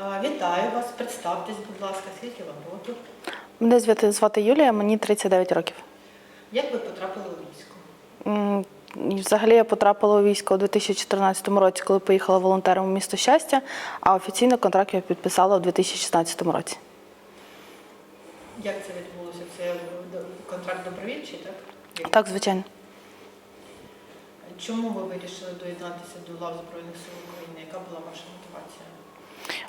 Вітаю вас, представтесь, будь ласка, скільки вам років? Мене звати- звати Юлія, мені 39 років. Як ви потрапили у військо? М, Взагалі я потрапила у військо у 2014 році, коли поїхала волонтером у місто щастя, а офіційно контракт я підписала у 2016 році. Як це відбулося? Це до- контракт добровільчий, так? Як? Так, звичайно. Чому ви вирішили доєднатися до лав Збройних сил України? Яка була ваша мотивація?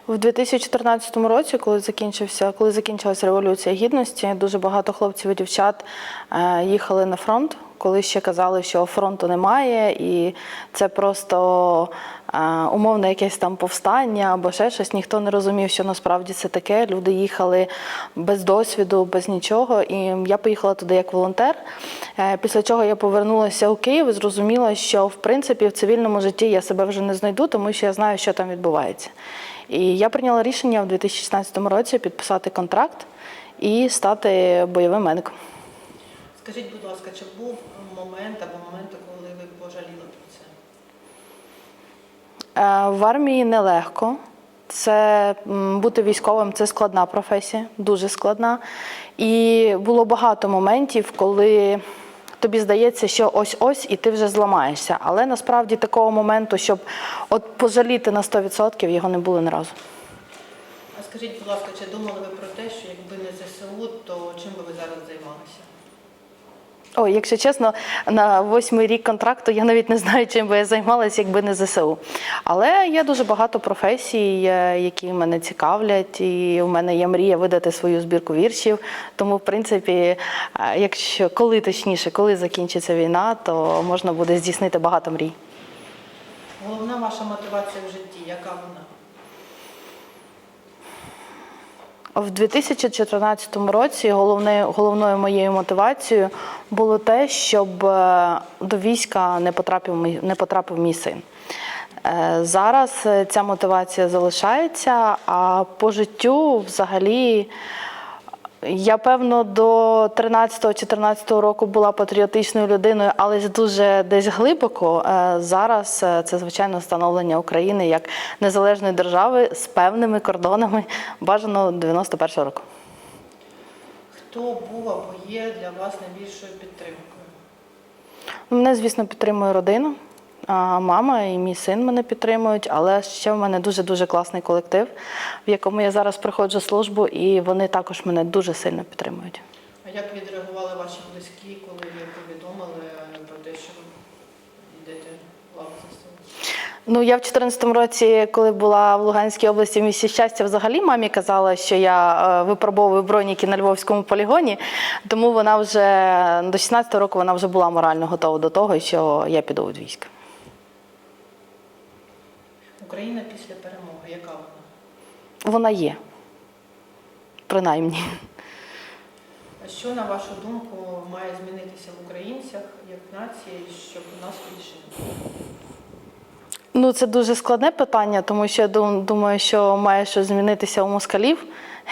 У 2014 році, коли закінчився, коли закінчилася революція гідності, дуже багато хлопців і дівчат е, їхали на фронт, коли ще казали, що фронту немає, і це просто е, умовне якесь там повстання або ще щось. Ніхто не розумів, що насправді це таке. Люди їхали без досвіду, без нічого. І я поїхала туди як волонтер. Е, Після чого я повернулася у Київ і зрозуміла, що в принципі в цивільному житті я себе вже не знайду, тому що я знаю, що там відбувається. І я прийняла рішення в 2016 році підписати контракт і стати бойовим медиком. Скажіть, будь ласка, чи був момент або моменти, коли ви пожаліли про це? Е, В армії нелегко. Це бути військовим це складна професія, дуже складна. І було багато моментів, коли тобі здається, що ось-ось і ти вже зламаєшся. Але насправді такого моменту, щоб от пожаліти на 100%, його не було ні разу. А скажіть, будь ласка, чи думали ви про те, що якби не ЗСУ, то чим би ви зараз займалися? Ой, якщо чесно, на восьмий рік контракту я навіть не знаю, чим би я займалася, якби не ЗСУ. Але є дуже багато професій, е, які мене цікавлять, і у мене є мрія видати свою збірку віршів. Тому, в принципі, е, якщо коли точніше, коли закінчиться війна, то можна буде здійснити багато мрій. Головна ваша мотивація в житті, яка вона? В 2014 році головне, головною моєю мотивацією було те, щоб е, до війська не потрапив не потрапив мій син. Е, Зараз е, ця мотивація залишається, а по життю взагалі. Я певно до 13-14 року була патріотичною людиною, але дуже десь глибоко. Е, Зараз е, це звичайно встановлення України як незалежної держави з певними кордонами бажано 91-го року. Хто був або є для вас найбільшою підтримкою? Мене, звісно, підтримує родина. Мама і мій син мене підтримують, але ще в мене дуже дуже класний колектив, в якому я зараз проходжу службу, і вони також мене дуже сильно підтримують. А як відреагували ваші близькі, коли ви повідомили про те, що ви йдете в лаву Ну, я в 2014 році, коли була в Луганській області в місті щастя, взагалі мамі казала, що я е, випробовую броніки на Львовському полігоні, тому вона вже до 16 року вона вже була морально готова до того, що я піду у військ. Україна після перемоги, яка вона? Вона є, принаймні. Що, на вашу думку, має змінитися в українцях як нації, щоб у нас більше не було? Ну, це дуже складне питання, тому що я думаю, що має щось змінитися у москалів,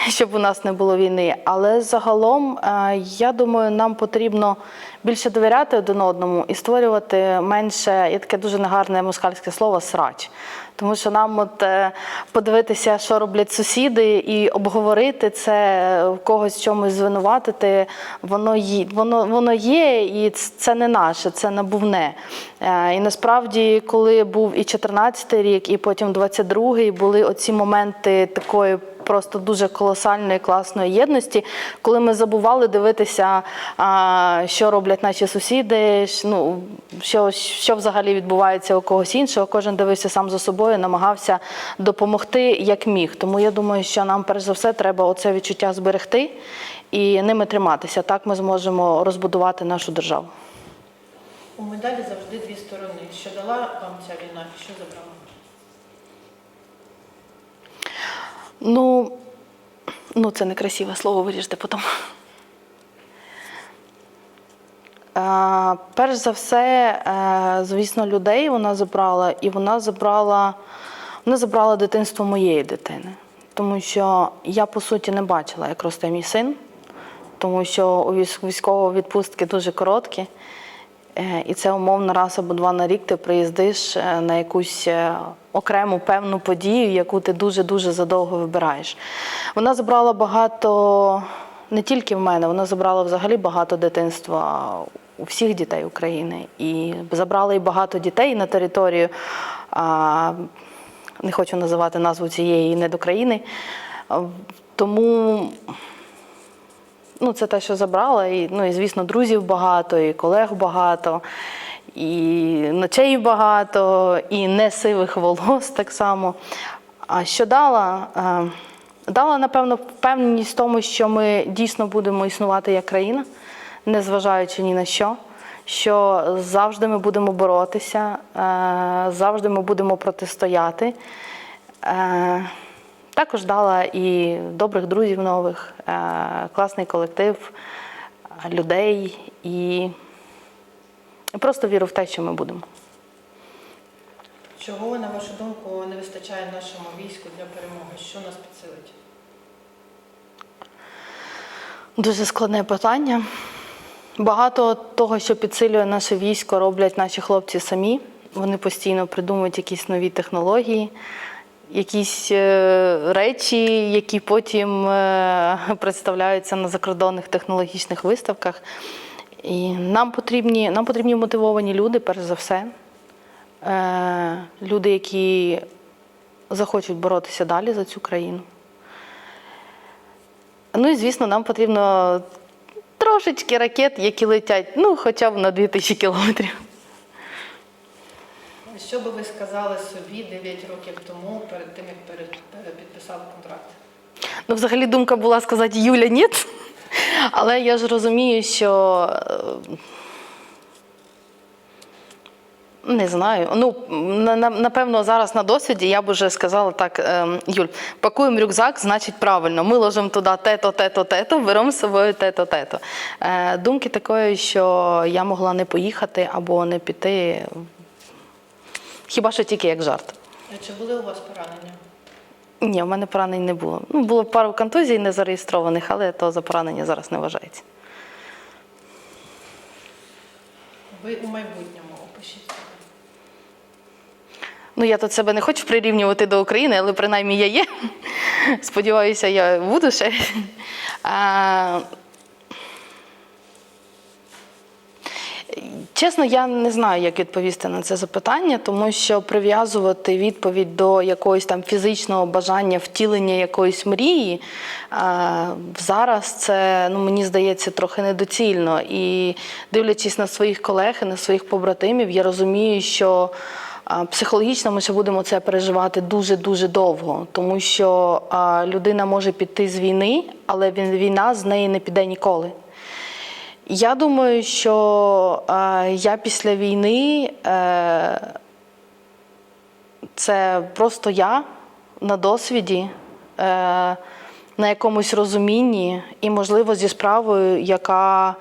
щоб у нас не було війни. Але загалом, е, я думаю, нам потрібно більше довіряти один одному і створювати менше, є таке дуже негарне москальське слово срач. Тому що нам от е, подивитися, що роблять сусіди, і обговорити це, е, когось чомусь звинуватити, воно є, воно, воно є, і це не наше, це набувне. Е, І насправді, коли був і 14-й рік, і потім 22-й, були оці моменти такої. Просто дуже колосальної класної єдності, коли ми забували дивитися, що роблять наші сусіди, ну, що, що взагалі відбувається у когось іншого. Кожен дивився сам за собою, намагався допомогти як міг. Тому я думаю, що нам перш за все треба оце відчуття зберегти і ними триматися. Так ми зможемо розбудувати нашу державу. У медалі завжди дві сторони. Що дала вам ця війна, що забрала? Ну, ну це некрасиве слово, виріжте потім. Перш за все, е, звісно, людей вона забрала, і вона забрала, вона забрала дитинство моєї дитини. Тому що я, по суті, не бачила, як росте мій син, тому що у військ- військові відпустки дуже короткі. Е, І це умовно раз або два на рік ти приїздиш е, на якусь е, окрему певну подію, яку ти дуже-дуже задовго вибираєш. Вона забрала багато не тільки в мене, вона забрала взагалі багато дитинства у всіх дітей України. І забрала і багато дітей на територію, не хочу називати назву цієї недокраїни. Тому ну, це те, що забрала. І, ну, і, звісно, друзів багато, і колег багато, і ночей багато, і не сивих волос так само. А що дала? Е, Дала, напевно, впевненість в тому, що ми дійсно будемо існувати як країна, незважаючи ні на що. Що завжди ми будемо боротися, е, завжди ми будемо протистояти. Також дала і добрих друзів нових, е, класний колектив е, людей і просто віру в те, що ми будемо. Чого, на вашу думку, не вистачає нашому війську для перемоги? Що нас підсилить? Дуже складне питання. Багато того, що підсилює наше військо, роблять наші хлопці самі. Вони постійно придумують якісь нові технології, якісь е, речі, які потім е, представляються на закордонних технологічних виставках. І нам потрібні, нам потрібні мотивовані люди, перш за все. Е, люди, які захочуть боротися далі за цю країну. Ну і звісно, нам потрібно трошечки ракет, які летять, ну, хоча б на 2000 кілометрів. Що би ви сказали собі 9 років тому, перед тим, як підписали контракт? Ну, взагалі думка була сказати Юля, ні. Але я ж розумію, що е, не знаю. Ну, на- на- напевно, зараз на досвіді я б уже сказала так: ем, Юль, пакуємо рюкзак, значить правильно. Ми ложимо туди те-то, те-то, те-то, беремо з собою те-то, те-то. Е, Думки такої, що я могла не поїхати або не піти. Хіба що тільки як жарт. А Чи були у вас поранення? Ні, в мене поранень не було. Ну, було пару контузій незареєстрованих, але то за поранення зараз не вважається. Ви у майбутньому опишіть. Ну, я тут себе не хочу прирівнювати до України, але принаймні я є. Сподіваюся, я буду ще. Чесно, я не знаю, як відповісти на це запитання, тому що прив'язувати відповідь до якогось там фізичного бажання втілення якоїсь мрії а, зараз це ну мені здається трохи недоцільно. І дивлячись на своїх колег і на своїх побратимів, я розумію, що психологічно ми ще будемо це переживати дуже дуже довго, тому що людина може піти з війни, але війна з неї не піде ніколи. Я думаю, що е, я після війни е, це просто я на досвіді, е, на якомусь розумінні і, можливо, зі справою, яка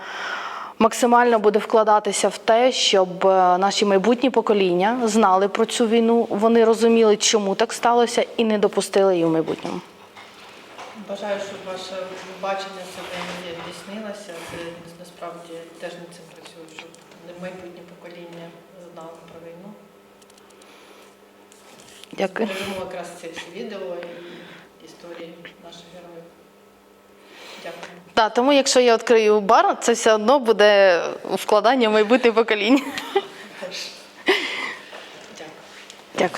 максимально буде вкладатися в те, щоб е, наші майбутні покоління знали про цю війну, вони розуміли, чому так сталося, і не допустили її в майбутньому. Бажаю, щоб ваше бачення себе не здійснилося. Ви насправді теж над цим працюють, щоб майбутнє покоління знало про війну. Дякую. Збережемо якраз всі відео і історії наших героїв. Дякую. Так, тому якщо я відкрию бар, це все одно буде вкладання в майбутнє покоління. Дякую. Дякую.